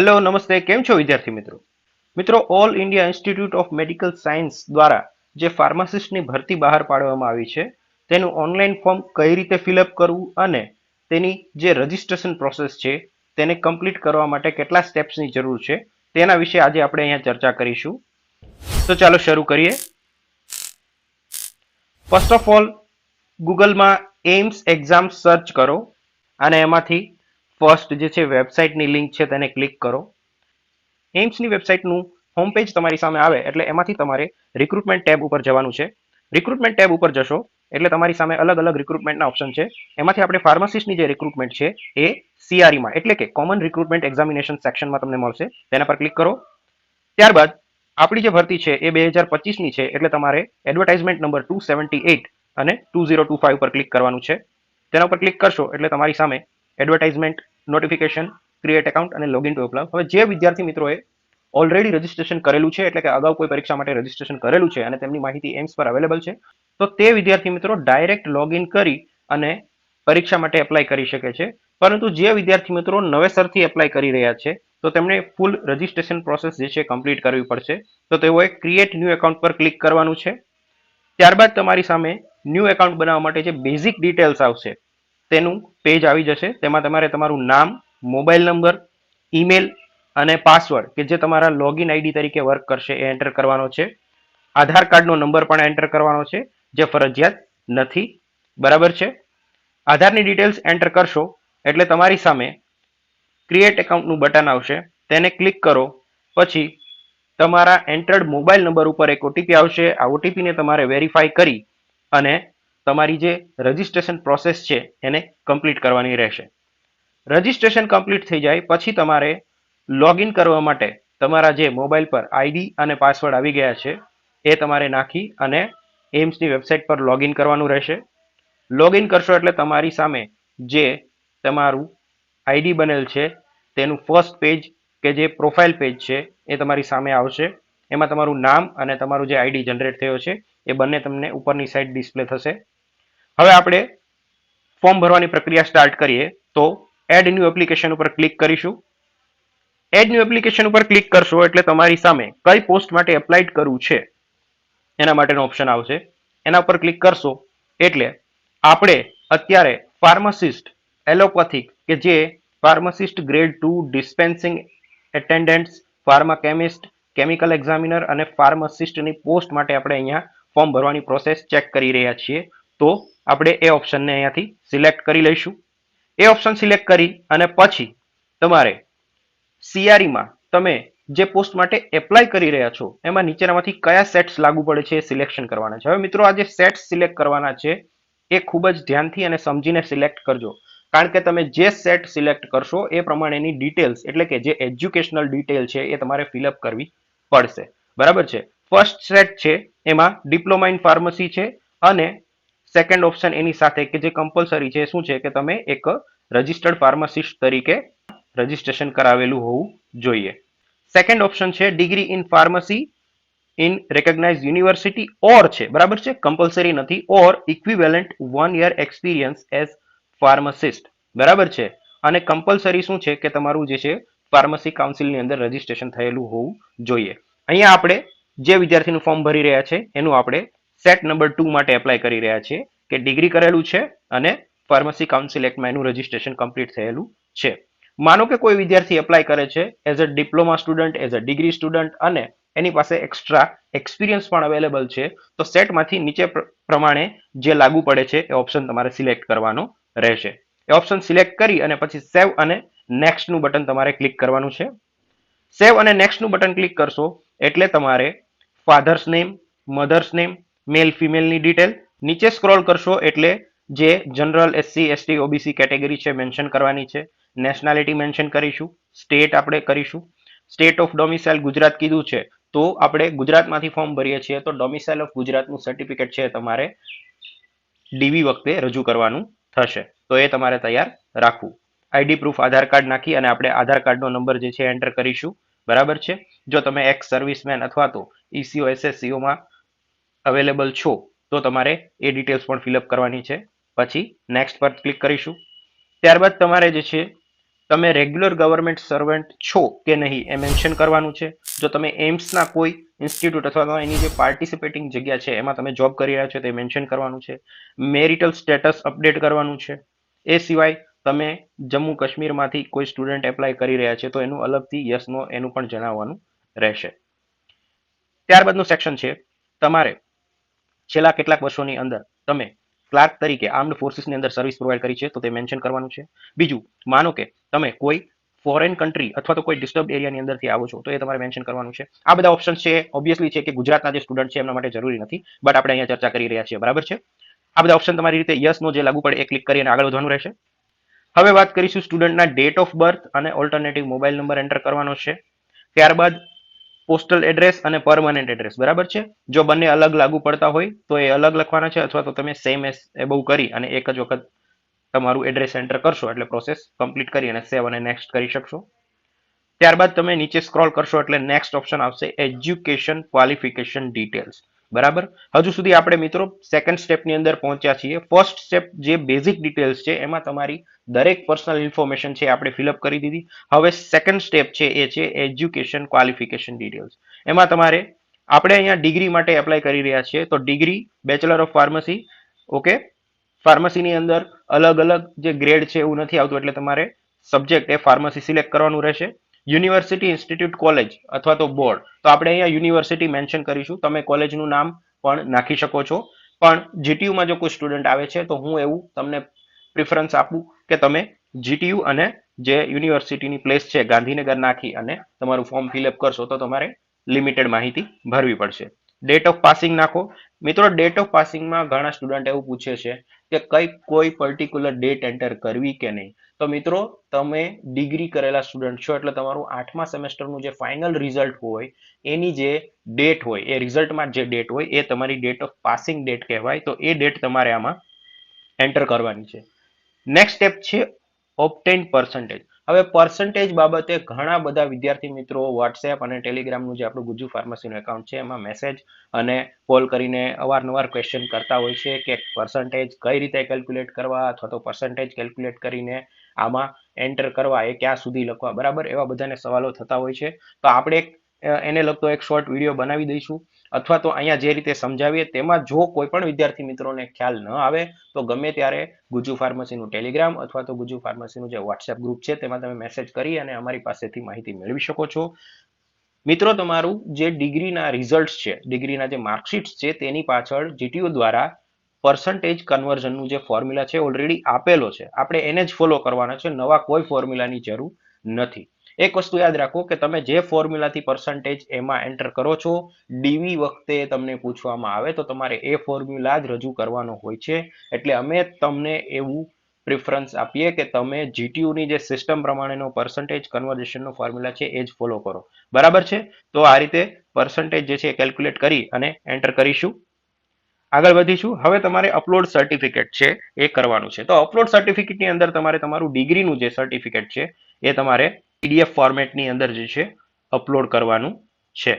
Hello નમસ્તે કેમ છો વિદ્યાર્થી મિત્રો? મિત્રો all India institute of medical science દ્વારા જે ફાર્માસિસ્ટની ભરતી બહાર પાડવામાં આવી છે, તેનું ઓનલાઈન ફોર્મ કઈ રીતે ફિલઅપ કરવું અને તેની જે રજિસ્ટ્રેશન પ્રોસેસ છે, તેને કમ્પ્લીટ કરવા માટે કેટલા સ્ટેપ્સની જરૂર છે, તેના વિશે આજે આપણે અહીંયા ચર્ચા કરીશું. તો ચાલો શરૂ કરીએ. ફર્સ્ટ ઓફ ઓલ ગૂગલમાં એમ્સ એક્ઝામ સર્ચ કરો અને એમાંથી ફર્સ્ટ જે છે વેબસાઇટની લિંક છે તેને ક્લિક કરો. એમ્સની વેબસાઇટનું હોમ પેજ તમારી સામે આવે એટલે એમાંથી તમારે રિક્રુટમેન્ટ ટેબ ઉપર જવાનું છે. રિક્રુટમેન્ટ ટેબ ઉપર જશો એટલે તમારી સામે અલગ અલગ રિક્રુટમેન્ટના ઓપ્શન છે. એમાંથી આપણે ફાર્માસિસ્ટની જે રિક્રુટમેન્ટ છે એ સીઆરઈમાં એટલે કે કોમન રિક્રુટમેન્ટ એક્ઝામિનેશન સેક્શનમાં તમને મળશે. તેના પર ક્લિક કરો. ત્યારબાદ આપણી જે ભરતી છે એ બે હજાર પચીસની છે એટલે તમારે advertisement number two seventy eight અને ટુ ઝીરો ટુ ફાઇવ પર ક્લિક કરવાનું છે. તેના ઉપર ક્લિક કરશો એટલે તમારી સામે એડવર્ટાઇઝમેન્ટ નોટિફિકેશન ક્રિએટ એકાઉન્ટ અને લોગિન ટુ એપ્લાય હવે જે વિદ્યાર્થી મિત્રોએ ઓલરેડી રજીસ્ટ્રેશન કરેલું છે, એટલે કે અગાઉ કોઈ પરીક્ષા માટે રજીસ્ટ્રેશન કરેલું છે અને તેમની માહિતી એમ્સ પર અવેલેબલ છે, તો તે વિદ્યાર્થી મિત્રો ડાયરેક્ટ લોગિન કરી અને પરીક્ષા માટે એપ્લાય કરી શકે છે. પરંતુ જે વિદ્યાર્થી મિત્રો નવેસરથી એપ્લાય કરી રહ્યા છે, તો તેમણે ફૂલ રજીસ્ટ્રેશન પ્રોસેસ જે છે કમ્પ્લીટ કરવી પડશે. તો તેઓએ ક્રિએટ ન્યૂ એકાઉન્ટ પર ક્લિક કરવાનું છે. ત્યારબાદ તમારી સામે ન્યૂ એકાઉન્ટ બનાવવા માટે જે બેઝિક ડિટેલ્સ આવશે તેનું પેજ આવી જશે. તેમાં તમારે તમારું નામ મોબાઈલ નંબર ઈમેલ અને પાસવર્ડ કે જે તમારા લોગિન આઈડી તરીકે વર્ક કરશે એ એન્ટર કરવાનો છે. આધાર કાર્ડનો નંબર પણ એન્ટર કરવાનો છે, જે ફરજિયાત નથી. બરાબર છે? આધારની ડિટેલ્સ એન્ટર કરશો, એટલે તમારી સામે ક્રિએટ એકાઉન્ટનું બટન આવશે. તેને ક્લિક કરો, પછી તમારા એન્ટર્ડ મોબાઈલ નંબર ઉપર એક ઓટીપી આવશે. આ ઓટીપીને તમારે વેરીફાઈ કરી અને તમારી જે રજિસ્ટ્રેશન પ્રોસેસ છે, એને કમ્પ્લીટ કરવાની રહેશે. રજિસ્ટ્રેશન કમ્પ્લીટ થઈ જાય, પછી તમારે લોગિન કરવા માટે તમારા જે મોબાઈલ પર આઈડી અને પાસવર્ડ આવી ગયા છે, એ તમારે નાખી અને એમ્સની વેબસાઇટ પર લોગિન કરવાનું રહેશે. લોગિન કરશો એટલે તમારી સામે જે તમારું આઈડી બનેલ છે, તેનું ફર્સ્ટ પેજ કે જે પ્રોફાઇલ પેજ છે, એ તમારી સામે આવશે. એમાં તમારું નામ અને તમારું જે આઈડી જનરેટ થયો છે, એ બંને તમને ઉપરની સાઈડ ડિસ્પ્લે થશે. હવે આપણે ફોર્મ ભરવાની પ્રક્રિયા સ્ટાર્ટ કરીએ. તો એડ ન્યૂ એપ્લિકેશન ઉપર ક્લિક કરીશું. એડ ન્યૂ એપ્લિકેશન ઉપર ક્લિક કરશો એટલે તમારી સામે કઈ પોસ્ટ માટે એપ્લાઇડ કરવું છે એના માટેનો ઓપ્શન આવશે. એના ઉપર ક્લિક કરશો એટલે આપણે અત્યારે ફાર્માસિસ્ટ એલોપેથિક કે જે pharmacist grade two dispensing attendants pharma chemist chemical examiner અને ફાર્માસિસ્ટની પોસ્ટ માટે આપણે અહીંયા ફોર્મ ભરવાની પ્રોસેસ ચેક કરી રહ્યા છીએ. તો આપણે એ ઓપ્શનને અહીંયાથી સિલેક્ટ કરી લઈશું. એ ઓપ્શન સિલેક્ટ કરી અને પછી તમારે સીઆરઈમાં તમે જે પોસ્ટ માટે એપ્લાય કરી રહ્યા છો, એમાં નીચેનામાંથી કયા સેટ્સ લાગુ પડે છે એ સિલેક્શન કરવાના છે. હવે મિત્રો, આ જે સેટ્સ સિલેક્ટ કરવાના છે, એ ખૂબ જ ધ્યાનથી અને સમજીને સિલેક્ટ કરજો. કારણ કે તમે જે સેટ સિલેક્ટ કરશો, એ પ્રમાણેની ડિટેલ્સ એટલે કે જે એજ્યુકેશનલ ડિટેલ છે, એ તમારે ફિલઅપ કરવી પડશે. બરાબર છે? ફર્સ્ટ સેટ છે, એમાં ડિપ્લોમા ઇન ફાર્મસી છે અને સેકન્ડ ઓપ્શન એની સાથે કે જે કમ્પલસરી છે, શું છે? કે તમે એક રજિસ્ટર્ડ ફાર્માસિસ્ટ તરીકે રજિસ્ટ્રેશન કરાવેલું હોવું જોઈએ. સેકન્ડ ઓપ્શન છે degree in pharmacy in recognise university or છે. બરાબર છે? કમ્પલસરી નથી. Or equivalent one year experience as pharmacist બરાબર છે? અને કમ્પલસરી શું છે? કે તમારું જે છે ફાર્મસી કાઉન્સિલની અંદર રજીસ્ટ્રેશન થયેલું હોવું જોઈએ. અહીંયા આપણે જે વિદ્યાર્થીનું ફોર્મ ભરી રહ્યા છે, એનું આપણે સેટ નંબર ટુ માટે એપ્લાય કરી રહ્યા છે કે ડિગ્રી કરેલું છે અને ફાર્મસી કાઉન્સિલ એક્ટમાં એનું રજીસ્ટ્રેશન કમ્પ્લીટ થયેલું છે. માનો કે કોઈ વિદ્યાર્થી એપ્લાય કરે છે as a diploma student as a degree student અને એની પાસે એક્સ્ટ્રા એક્સપિરિયન્સ પણ અવેલેબલ છે, તો સેટમાંથી નીચે પ્રમાણે જે લાગુ પડે છે એ ઓપ્શન તમારે સિલેક્ટ કરવાનો રહેશે. એ ઓપ્શન સિલેક્ટ કરી અને પછી સેવ અને નેક્સ્ટનું બટન તમારે ક્લિક કરવાનું છે. સેવ અને નેક્સ્ટનું બટન ક્લિક કરશો એટલે તમારે father's name mother's name male ફિમેલની detail નીચે સ્ક્રોલ કરશો એટલે જે general SC ST OBC category છે મેન્શન કરવાની છે. નેશનાલિટી મેન્શન કરીશું. સ્ટેટ આપણે કરીશું. સ્ટેટ ઓફ ડોમિસાઇલ ગુજરાત કીધું છે. તો આપણે ગુજરાતમાંથી ફોર્મ ભરીએ છીએ. તો ડોમિસાઇલ ઓફ ગુજરાતનું સર્ટિફિકેટ છે તમારે ડીવી વખતે રજૂ કરવાનું થશે. તો એ તમારે તૈયાર રાખવું. આઈડી પ્રૂફ આધાર કાર્ડ નાખી અને આપણે આધાર કાર્ડનો નંબર જે છે એન્ટર કરીશું. બરાબર છે? જો તમે એક્સ સર્વિસમેન અથવા તો ઈસીઓ એસએસસીઓમાં અવેલેબલ છો, તો તમારે એ ડિટેલ્સ પણ ફિલઅપ કરવાની છે. પછી નેક્સ્ટ પર ક્લિક કરીશું. ત્યારબાદ તમારે જે છે, તમે રેગ્યુલર ગવર્મેન્ટ સર્વન્ટ છો કે નહીં એ મેન્શન કરવાનું છે. જો તમે એમ્સના કોઈ ઇન્સ્ટિટ્યૂટ અથવા તો એની જે પાર્ટિસિપેટિંગ જગ્યા છે, એમાં તમે જોબ કરી રહ્યા છો, તે મેન્શન કરવાનું છે. મેરિટલ સ્ટેટસ અપડેટ કરવાનું છે. એ સિવાય તમે જમ્મુ કાશ્મીરમાંથી કોઈ સ્ટુડન્ટ એપ્લાય કરી રહ્યા છે, તો એનું અલગથી યસ નો એનું પણ જણાવવાનું રહેશે. ત્યારબાદનું સેક્શન છે, તમારે છેલ્લા કેટલાક વર્ષોની અંદર તમે ક્લાર્ક તરીકે આર્મ્ડ ફોર્સિસની અંદર સર્વિસ પ્રોવાઈડ કરી છે, તો તે મેન્શન કરવાનું છે. બીજું, માનો કે તમે કોઈ ફોરેન કન્ટ્રી અથવા તો કોઈ ડિસ્ટર્બ એરિયાની અંદરથી આવો છો, તો એ તમારે મેન્શન કરવાનું છે. આ બધા ઓપ્શન છે, ઓબ્વિયસલી છે કે ગુજરાતના જે સ્ટુડન્ટ છે એમના માટે જરૂરી નથી, બટ આપણે અહીંયા ચર્ચા કરી રહ્યા છીએ, બરાબર છે? આ બધા ઓપ્શન તમારી રીતે યસ, નો જે લાગુ પડે એ ક્લિક કરી અને આગળ વધવાનું રહેશે. હવે વાત કરીશું સ્ટુડન્ટના ડેટ ઓફ બર્થ અને ઓલ્ટરનેટિવ મોબાઈલ નંબર એન્ટર કરવાનો છે. ત્યારબાદ પોસ્ટલ એડ્રેસ અને પરમાનન્ટ એડ્રેસ બરાબર છે? જો બંને અલગ લાગુ પડતા હોય, તો એ અલગ લખવાના છે અથવા તો તમે સેમ એસ એબવ કરી અને એક જ વખત તમારું એડ્રેસ એન્ટર કરશો, એટલે પ્રોસેસ કમ્પ્લીટ કરી અને સેવ અને નેક્સ્ટ કરી શકશો. ત્યારબાદ તમે નીચે સ્ક્રોલ કરશો એટલે નેક્સ્ટ ઓપ્શન આવશે એજ્યુકેશન ક્વોલિફિકેશન ડિટેલ્સ બરાબર? હજુ સુધી આપણે મિત્રો સેકન્ડ સ્ટેપની અંદર પહોંચ્યા છીએ. ફર્સ્ટ સ્ટેપ જે બેઝિક ડિટેલ્સ છે, એમાં તમારી દરેક પર્સનલ ઇન્ફોર્મેશન છે આપણે ફિલઅપ કરી દીધી. હવે સેકન્ડ સ્ટેપ છે એ છે એજ્યુકેશન ક્વોલિફિકેશન ડિટેલ્સ એમાં તમારે આપણે અહીંયા ડિગ્રી માટે એપ્લાય કરી રહ્યા છીએ. તો degree bachelor of pharmacy okay ફાર્મસીની અંદર અલગ અલગ જે ગ્રેડ છે એવું નથી આવતું, એટલે તમારે સબ્જેક્ટ એ ફાર્મસી સિલેક્ટ કરવાનું રહેશે. યુનિવર્સિટી ઇન્સ્ટિટ્યૂટ કોલેજ અથવા તો બોર્ડ. તો આપણે અહીંયા યુનિવર્સિટી મેન્શન કરીશું. તમે કોલેજનું નામ પણ નાખી શકો છો. પણ જીટીયુમાં જો કોઈ સ્ટુડન્ટ આવે છે, તો હું એવું તમને પ્રિફરન્સ આપું કે તમે જીટીયુ અને જે યુનિવર્સિટીની પ્લેસ છે ગાંધીનગર નાખી અને તમારું ફોર્મ ફિલઅપ કરશો તો તમારે લિમિટેડ માહિતી ભરવી પડશે. ડેટ ઓફ પાસિંગ નાખો. મિત્રો ડેટ ઓફ પાસિંગમાં ઘણા સ્ટુડન્ટ એવું પૂછે છે કે કઈ, કોઈ પર્ટિક્યુલર ડેટ એન્ટર કરવી કે નહીં? તો મિત્રો, તમે ડિગ્રી કરેલા સ્ટુડન્ટ છો, એટલે તમારું આઠમા સેમેસ્ટરનું જે ફાઇનલ રિઝલ્ટ હોય, એની જે ડેટ હોય, એ રિઝલ્ટમાં જે ડેટ હોય, એ તમારી ડેટ ઓફ પાસિંગ ડેટ કહેવાય. તો એ ડેટ તમારે આમાં એન્ટર કરવાની છે. નેક્સ્ટ સ્ટેપ છે ઓપ્ટેન પર્સન્ટેજ હવે પર્સન્ટેજ બાબતે ઘણા બધા વિદ્યાર્થી મિત્રો વોટ્સએપ અને ટેલિગ્રામનું જે આપણું ગુજુ ફાર્મસીનું એકાઉન્ટ છે, એમાં મેસેજ અને કોલ કરીને અવારનવાર ક્વેશ્ચન કરતા હોય છે કે પર્સન્ટેજ કઈ રીતે કેલ્ક્યુલેટ કરવા અથવા તો પર્સન્ટેજ કેલ્ક્યુલેટ કરીને આમાં એન્ટર કરવા એ ક્યાં સુધી લખવા, બરાબર? એવા બધાને સવાલો થતા હોય છે. તો આપણે એક એને લગતો એક શોર્ટ વીડિયો બનાવી દઈશું. અથવા તો અહીંયા જે રીતે સમજાવીએ, તેમાં જો કોઈ પણ વિદ્યાર્થી મિત્રોને ખ્યાલ ન આવે, તો ગમે ત્યારે ગુજુ ફાર્મસીનું ટેલિગ્રામ અથવા તો ગુજુ ફાર્મસીનું જે વોટ્સએપ ગ્રુપ છે, તેમાં તમે મેસેજ કરી અને અમારી પાસેથી માહિતી મેળવી શકો છો. મિત્રો, તમારું જે ડિગ્રીના રિઝલ્ટ છે ડિગ્રીના જે માર્કશીટ્સ છે, તેની પાછળ જીટીયુ દ્વારા પર્સન્ટેજ કન્વર્ઝનનું જે ફોર્મ્યુલા છે ઓલરેડી આપેલો છે. આપણે એને જ ફોલો કરવાના છે, નવા કોઈ ફોર્મ્યુલાની જરૂર નથી. એક વસ્તુ યાદ રાખો કે તમે જે ફોર્મ્યુલાથી પર્સન્ટેજ એમાં એન્ટર કરો છો ડીવી વખતે તમને પૂછવામાં આવે તો તમારે એ ફોર્મ્યુલા જ રજૂ કરવાનો હોય છે. એટલે અમે તમને એવું પ્રિફરન્સ આપીએ કે તમે જીટીયુની જે સિસ્ટમ પ્રમાણેનો પર્સન્ટેજ કન્વર્ઝેશનનો ફોર્મ્યુલા છે એ જ ફોલો કરો. બરાબર છે? તો આ રીતે પર્સન્ટેજ જે છે કેલ્ક્યુલેટ કરી અને એન્ટર કરીશું. આગળ વધીશું. હવે તમારે અપલોડ સર્ટિફિકેટ છે એ કરવાનું છે. તો અપલોડ સર્ટિફિકેટની અંદર તમારે તમારું ડિગ્રીનું જે સર્ટિફિકેટ છે એ તમારે પીડીએફ ફોર્મેટની અંદર જે છે અપલોડ કરવાનું છે.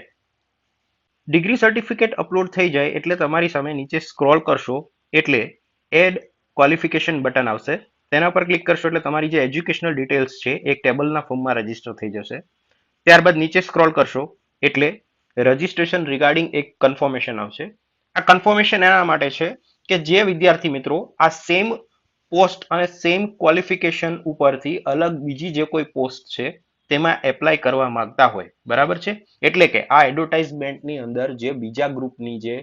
ડિગ્રી સર્ટિફિકેટ અપલોડ થઈ જાય એટલે તમારી સામે નીચે સ્ક્રોલ કરશો એટલે એડ ક્વોલિફિકેશન બટન આવશે. તેના પર ક્લિક કરશો એટલે તમારી જે એજ્યુકેશનલ ડિટેલ્સ છે, એક ટેબલના ફોર્મમાં રજિસ્ટર થઈ જશે. ત્યારબાદ નીચે સ્ક્રોલ કરશો એટલે રજીસ્ટ્રેશન રિગાર્ડિંગ એક કન્ફર્મેશન આવશે. આ કન્ફર્મેશન એના માટે છે કે જે વિદ્યાર્થી મિત્રો આ સેમ પોસ્ટ અને સેમ ક્વોલિફિકેશન ઉપરથી અલગ બીજી જે કોઈ પોસ્ટ છે, તેમાં એપ્લાય કરવા માંગતા હોય. બરાબર છે? એટલે કે આ એડવર્ટાઇઝમેન્ટની અંદર જે બીજા ગ્રુપની જે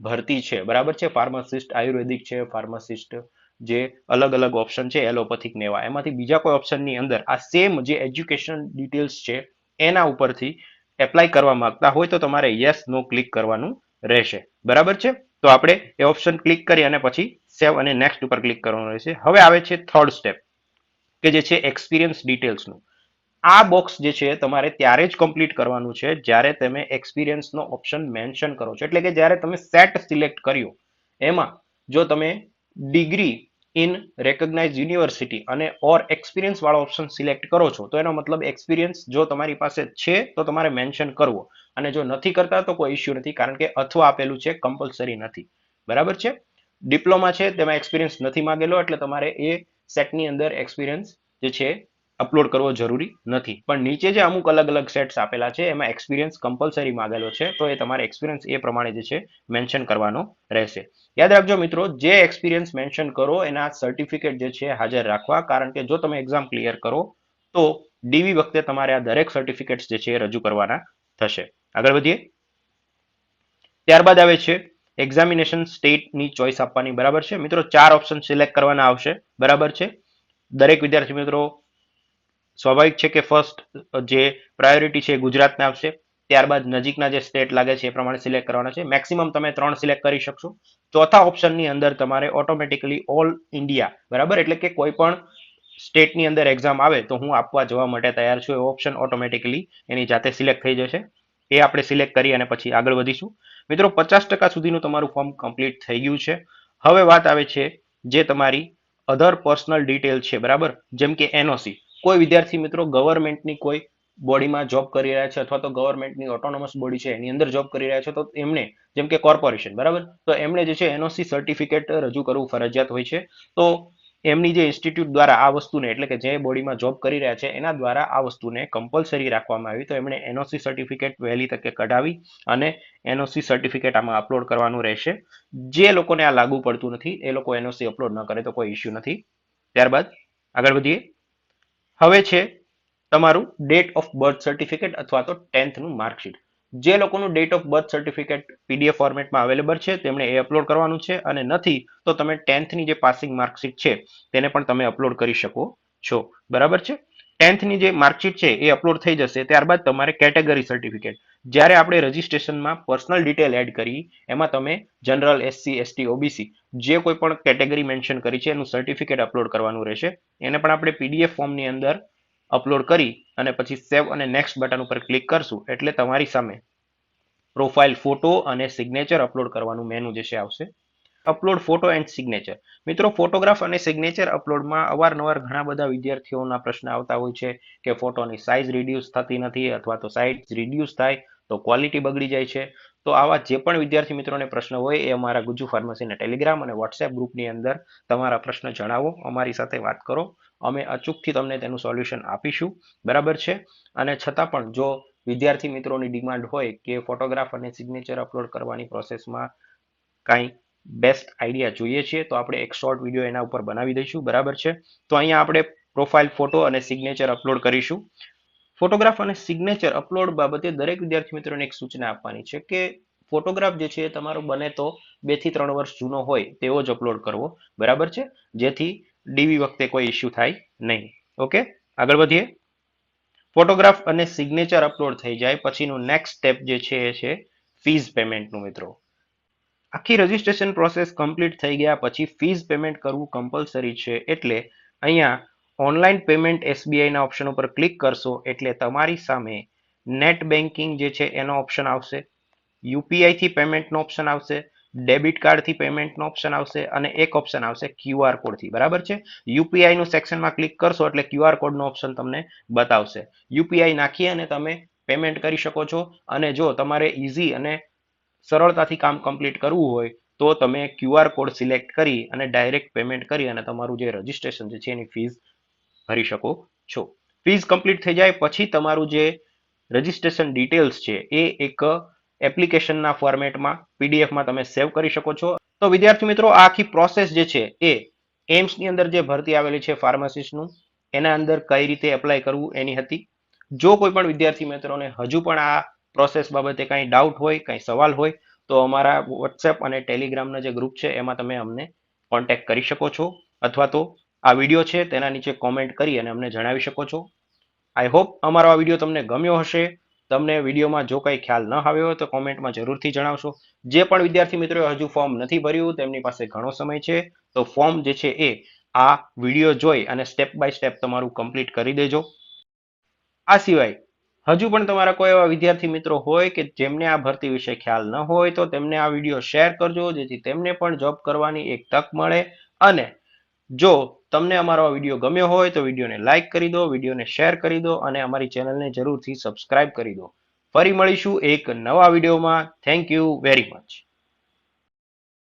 ભરતી છે, બરાબર છે? ફાર્માસિસ્ટ આયુર્વેદિક છે ફાર્માસિસ્ટ જે અલગ અલગ ઓપ્શન છે એલોપેથિક ને એવા. એમાંથી બીજા કોઈ ઓપ્શનની અંદર આ સેમ જે એજ્યુકેશન ડિટેલ્સ છે, એના ઉપરથી એપ્લાય કરવા માંગતા હોય તો તમારે યસ નો ક્લિક કરવાનું રહેશે. બરાબર છે? તો આપણે એ ઓપ્શન ક્લિક કરી અને પછી સેવ અને નેક્સ્ટ ઉપર ક્લિક કરવાનું રહેશે. હવે આવે છે થર્ડ સ્ટેપ કે જે છે એક્સપિરિયન્સ ડિટેલ્સનું આ બોક્સ જે છે તમારે ત્યારે જ કમ્પ્લીટ કરવાનું છે જ્યારે તમે એક્સપિરિયન્સનો ઓપ્શન મેન્શન કરો છો. એટલે કે જ્યારે તમે સેટ સિલેક્ટ કર્યો, એમાં જો તમે ડિગ્રી ઇન રેકગ્નાઇઝ યુનિવર્સિટી અને ઓર એક્સપિરિયન્સ વાળો ઓપ્શન સિલેક્ટ કરો છો, તો એનો મતલબ એક્સપિરિયન્સ જો તમારી પાસે છે, તો તમારે મેન્શન કરવો. અને જો નથી કરતા તો કોઈ ઇશ્યુ નથી. કારણ કે અથવા આપેલું છે કમ્પલસરી નથી. બરાબર છે? ડિપ્લોમા છે, તેમાં એક્સપિરિયન્સ નથી માંગેલો, એટલે તમારે એ સેટની અંદર એક્સપિરિયન્સ જે છે અપલોડ કરવો જરૂરી નથી. પણ નીચે જે અમુક અલગ અલગ સેટ્સ આપેલા છે, એમાં એક્સપિરિયન્સ કમ્પલસરી માંગેલો છે, તો એ તમારે એક્સપિરિયન્સ એ પ્રમાણે જે છે મેન્શન કરવાનો રહેશે. યાદ રાખજો મિત્રો, જે એક્સપિરિયન્સ મેન્શન કરો, એના સર્ટિફિકેટ જે છે, હાજર રાખવા. કારણ કે જો તમે એક્ઝામ ક્લિયર કરો, તો ડીવી વખતે તમારે આ દરેક સર્ટિફિકેટ્સ જે છે, એ રજૂ કરવાના થશે. આગળ વધીએ. ત્યારબાદ આવે છે એક્ઝામિનેશન સ્ટેટની ચોઇસ આપવાની, બરાબર છે? મિત્રો, ચાર ઓપ્શન સિલેક્ટ કરવાના આવશે, બરાબર છે? દરેક વિદ્યાર્થી મિત્રો, સ્વાભાવિક છે કે ફર્સ્ટ જે પ્રાયોરિટી છે ગુજરાતને આવશે. ત્યારબાદ નજીકના જે સ્ટેટ લાગે છે એ પ્રમાણે સિલેક્ટ કરવાના છે. મેક્સિમમ તમે ત્રણ સિલેક્ટ કરી શકશો. ચોથા ઓપ્શનની અંદર તમારે ઓટોમેટિકલી ઓલ ઇન્ડિયા બરાબર? એટલે કે કોઈ પણ સ્ટેટની અંદર એક્ઝામ આવે તો હું આપવા જવા માટે તૈયાર છું. એ ઓપ્શન ઓટોમેટિકલી એની જાતે સિલેક્ટ થઈ જશે. એ આપણે સિલેક્ટ કરી અને પછી આગળ વધીશું. મિત્રો, પચાસ ટકા સુધીનું તમારું ફોર્મ કમ્પ્લીટ થઈ ગયું છે. હવે વાત આવે છે જે તમારી અધર પર્સનલ ડિટેલ છે, બરાબર? જેમ કે એનઓસી કોઈ વિદ્યાર્થી મિત્રો ગવર્મેન્ટની કોઈ બોડીમાં જોબ કરી રહ્યા છે અથવા તો ગવર્મેન્ટની ઓટોનોમસ બોડી છે, એની અંદર જોબ કરી રહ્યા છે, તો એમને, જેમ કે કોર્પોરેશન બરાબર? તો એમણે જે છે એનઓસી સર્ટિફિકેટ રજૂ કરવું ફરજિયાત હોય છે. તો એમની જે ઇન્સ્ટિટ્યૂટ દ્વારા આ વસ્તુને, એટલે કે જે બોડીમાં જોબ કરી રહ્યા છે, એના દ્વારા આ વસ્તુને કમ્પલસરી રાખવામાં આવી. તો એમણે એનઓસી સર્ટિફિકેટ વહેલી તકે કઢાવી અને એનઓસી સર્ટિફિકેટ આમાં અપલોડ કરવાનું રહેશે. જે લોકોને આ લાગુ પડતું નથી, એ લોકો એનઓસી અપલોડ ન કરે, તો કોઈ ઇસ્યુ નથી. ત્યારબાદ આગળ વધીએ. હવે છે તમારું ડેટ ઓફ બર્થ સર્ટિફિકેટ અથવા તો ટેન્થનું માર્કશીટ જે લોકોનું date of birth certificate PDF ફોર્મેટમાં અવેલેબલ છે, તેમણે એ અપલોડ કરવાનું છે અને નથી, તો તમે ટેન્થની જે પાસિંગ માર્કશીટ છે, તેને પણ તમે અપલોડ કરી શકો છો. બરાબર છે? ટેન્થની જે માર્કશીટ છે, એ અપલોડ થઈ જશે, ત્યારબાદ તમારે કેટેગરી સર્ટિફિકેટ જ્યારે આપણે રજીસ્ટ્રેશનમાં પર્સનલ ડિટેલ એડ કરી, એમાં તમે જનરલ એસસી એસટી ઓબીસી જે કોઈ પણ કેટેગરી મેન્શન કરી છે, એનું સર્ટિફિકેટ અપલોડ કરવાનું રહેશે. એને પણ આપણે પીડીએફ ફોર્મની અંદર અપલોડ કરી અને પછી સેવ અને નેક્સ્ટ બટન ઉપર ક્લિક કરશું એટલે તમારી સામે પ્રોફાઇલ ફોટો અને સિગ્નેચર અપલોડ કરવાનું મેનુ જે છે આવશે. Upload photo and signature. મિત્રો, ફોટોગ્રાફ અને સિગ્નેચર અપલોડમાં અવારનવાર ઘણા બધા વિદ્યાર્થીઓના પ્રશ્ન આવતા હોય છે કે ફોટોની સાઇઝ રિડ્યુસ થતી નથી અથવા તો સાઇઝ રિડ્યુસ થાય તો ક્વોલિટી બગડી જાય છે. તો આવા જે પણ વિદ્યાર્થી મિત્રોને પ્રશ્ન હોય એ અમારા ગુજુ ફાર્મસીના ટેલિગ્રામ અને વોટ્સએપ ગ્રુપની અંદર તમારા પ્રશ્ન જણાવો. અમારી સાથે વાત કરો. અમે અચૂકથી તમને તેનું સોલ્યુશન આપીશું. બરાબર છે? અને છતાં પણ જો વિદ્યાર્થી મિત્રોની ડિમાન્ડ હોય કે ફોટોગ્રાફ અને સિગ્નેચર અપલોડ કરવાની પ્રોસેસમાં કાંઈ બેસ્ટ આઈડિયા જોઈએ છીએ, તો આપણે એક શોર્ટ વીડિયો એના ઉપર બનાવી દઈશું. બરાબર છે? તો અહીંયા આપણે પ્રોફાઇલ ફોટો અને સિગ્નેચર અપલોડ કરીશું. ફોટોગ્રાફ અને સિગ્નેચર અપલોડ બાબતે દરેક વિદ્યાર્થી મિત્રોને એક સૂચના આપવાની છે કે ફોટોગ્રાફ જે છે તમારો બને તો બેથી ત્રણ વર્ષ જૂનો હોય તેવો જ અપલોડ કરવો. બરાબર છે? જેથી ડીવી વખતે કોઈ ઇસ્યુ થાય નહીં. ઓકે આગળ વધીએ. ફોટોગ્રાફ અને સિગ્નેચર અપલોડ થઈ જાય. પછીનું નેક્સ્ટ સ્ટેપ જે છે એ છે ફીઝ પેમેન્ટનું મિત્રો. આખી રજીસ્ટ્રેશન પ્રોસેસ કમ્પ્લીટ થઈ ગયા પછી ફીઝ પેમેન્ટ કરવું કમ્પલસરી છે એટલે અહીંયા ઓનલાઈન પેમેન્ટ એસબીઆઈના ઓપ્શન ઉપર ક્લિક કરશો એટલે તમારી સામે નેટ બેન્કિંગ જે છે એનો ઓપ્શન આવશે. યુપીઆઈથી પેમેન્ટનો ઓપ્શન આવશે. ડેબિટ કાર્ડથી પેમેન્ટનો ઓપ્શન આવશે અને એક ઓપ્શન આવશે ક્યુઆર કોડથી. બરાબર છે? યુપીઆઈનું સેક્શનમાં ક્લિક કરશો એટલે ક્યુઆર કોડનો ઓપ્શન તમને બતાવશે. યુપીઆઈ નાખી અને તમે પેમેન્ટ કરી શકો છો અને જો તમારે ઇઝી અને સરળતાથી કામ કમ્પ્લીટ કરવું હોય તો તમે ક્યુઆર કોડ સિલેક્ટ કરી અને ડાયરેક્ટ પેમેન્ટ કરી અને તમારું જે રજીસ્ટ્રેશન છે એની ફીસ ભરી શકો છો. ફીસ કમ્પ્લીટ થઈ જાય પછી તમારું જે રજીસ્ટ્રેશન ડિટેલ્સ છે, એ એક એપ્લિકેશનના ફોર્મેટમાં પીડીએફમાં તમે સેવ કરી શકો છો. તો વિદ્યાર્થી મિત્રો, આ આખી પ્રોસેસ જે છે એ એમ્સની અંદર જે ભરતી આવેલી છે ફાર્માસિસ્ટનું, એના અંદર કઈ રીતે એપ્લાય કરવું એની હતી. જો કોઈ પણ વિદ્યાર્થી મિત્રોને હજુ પણ આ પ્રોસેસ બાબતે કાંઈ ડાઉટ હોય, કાંઈ સવાલ હોય, તો અમારા વોટ્સએપ અને ટેલિગ્રામના જે ગ્રુપ છે, એમાં તમે અમને કોન્ટેક્ટ કરી શકો છો. અથવા તો આ વીડિયો છે, તેના નીચે કોમેન્ટ કરી અને અમને જણાવી શકો છો. આઈ હોપ અમારો આ વીડિયો તમને ગમ્યો હશે. તમને વિડીયોમાં જો કંઈ ખ્યાલ ન આવ્યો હોય તો કોમેન્ટમાં જરૂરથી જણાવશો. જે પણ વિદ્યાર્થી મિત્રોએ હજુ ફોર્મ નથી ભર્યું, તેમની પાસે ઘણો સમય છે, તો ફોર્મ જે છે એ આ વીડિયો જોઈ અને સ્ટેપ બાય સ્ટેપ તમારું કમ્પ્લીટ કરી દેજો. આ સિવાય, હજુ પણ તમારા કોઈ એવા વિદ્યાર્થી મિત્રો હોય કે જેમને આ ભરતી વિશે ખ્યાલ ન હોય તો તેમને આ વીડિયો શેર કરજો, જેથી તેમને પણ જોબ કરવાની એક તક મળે. અને જો તમને અમારો આ વીડિયો ગમ્યો હોય તો વિડીયોને લાઇક કરી દો, વિડીયોને શેર કરી દો અને અમારી ચેનલને જરૂરથી સબસ્ક્રાઇબ કરી દો. ફરી મળીશું એક નવા વિડીયોમાં. Thank you very much